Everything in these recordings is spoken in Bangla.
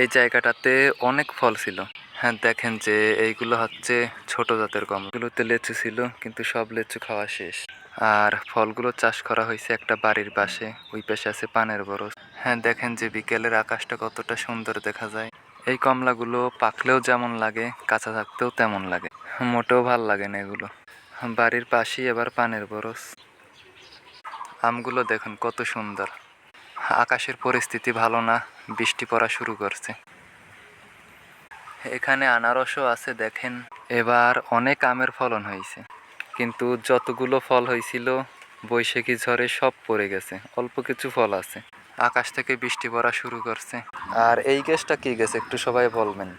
এই জায়গাটাতে অনেক ফল ছিল। হ্যাঁ দেখেন যে এইগুলো হচ্ছে ছোট জাতের কমলা এগুলোতে লেচু ছিল, কিন্তু সব লেচু খাওয়া শেষ। আর ফলগুলো চাষ করা হয়েছে একটা বাড়ির পাশে, ওই পাশে আছে পানের বরজ। হ্যাঁ দেখেন যে বিকেলের আকাশটা কতটা সুন্দর দেখা যায়। এই কমলাগুলো পাকলেও যেমন লাগে, কাঁচা থাকতেও তেমন লাগে। মোটেও ভালো লাগে না এগুলো। বাড়ির পাশেই এবার পানের বরজ। আমগুলো দেখুন কত সুন্দর। আকাশের পরিস্থিতি ভালো না, বৃষ্টি পড়া শুরু করছে। এখানে আনারসও আছে, দেখেন। এবার অনেক আমের ফলন হয়েছে। কিন্তু যতগুলো ফল হয়েছিল, বৈশাখী ঝড়ে সব পড়ে গেছে। অল্প কিছু ফল আছে। আকাশ থেকে বৃষ্টি পড়া শুরু করছে। আর এই গাছটা কি গেছে একটু সবাই বলবেন?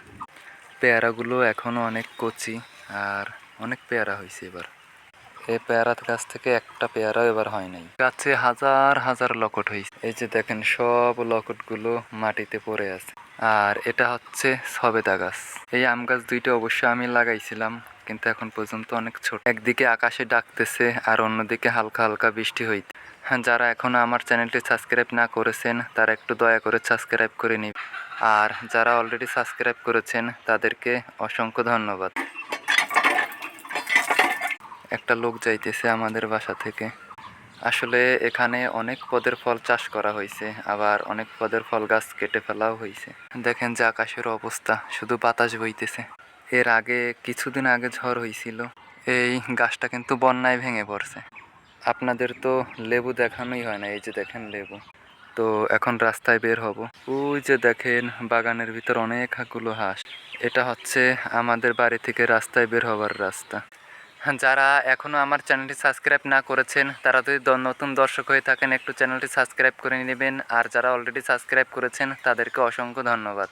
পেয়ারাগুলো এখনও অনেক কচি, আর অনেক পেয়ারা হয়েছে এবার। এই পেয়ারা গাছ থেকে একটা পেয়ারাও এবার হয় নাই। গাছে হাজার হাজার লকট হয়েছে এই যে দেখেন, সব লকটগুলো মাটিতে পড়ে আছে। আর এটা হচ্ছে সবেদা গাছ। এই আম গাছ দুইটা অবশ্য আমি লাগাইছিলাম, কিন্তু এখন পর্যন্ত অনেক ছোট। একদিকে আকাশে ডাকতেছে, আর অন্যদিকে হালকা হালকা বৃষ্টি হইতে হ্যাঁ যারা এখনও আমার চ্যানেলটি সাবস্ক্রাইব না করেছেন, তারা একটু দয়া করে সাবস্ক্রাইব করে নিন। আর যারা অলরেডি সাবস্ক্রাইব করেছেন, তাদেরকে অসংখ্য ধন্যবাদ। একটা লোক যাইতেছে আমাদের বাসা থেকে। আসলে এখানে অনেক পদের ফল চাষ করা হয়েছে আবার অনেক পদের ফল গাছ কেটে ফেলাও হয়েছে দেখেন যে আকাশের অবস্থা, শুধু বাতাস বইতেছে। এর আগে কিছুদিন আগে ঝড় হয়েছিল এই গাছটা কিন্তু বন্যায় ভেঙে পড়ছে। আপনাদের তো লেবু দেখানোই হয় না, এই যে দেখেন লেবু। তো এখন রাস্তায় বের হব। ওই যে দেখেন, বাগানের ভিতর অনেক অনেকগুলো হাঁস। এটা হচ্ছে আমাদের বাড়ি থেকে রাস্তায় বের হবার রাস্তা। যারা এখনও আমার চ্যানেলটি সাবস্ক্রাইব না করেছেন, তারা যদি নতুন দর্শক হয়ে থাকেন, একটু চ্যানেলটি সাবস্ক্রাইব করে নেবেন। আর যারা অলরেডি সাবস্ক্রাইব করেছেন, তাদেরকে অসংখ্য ধন্যবাদ।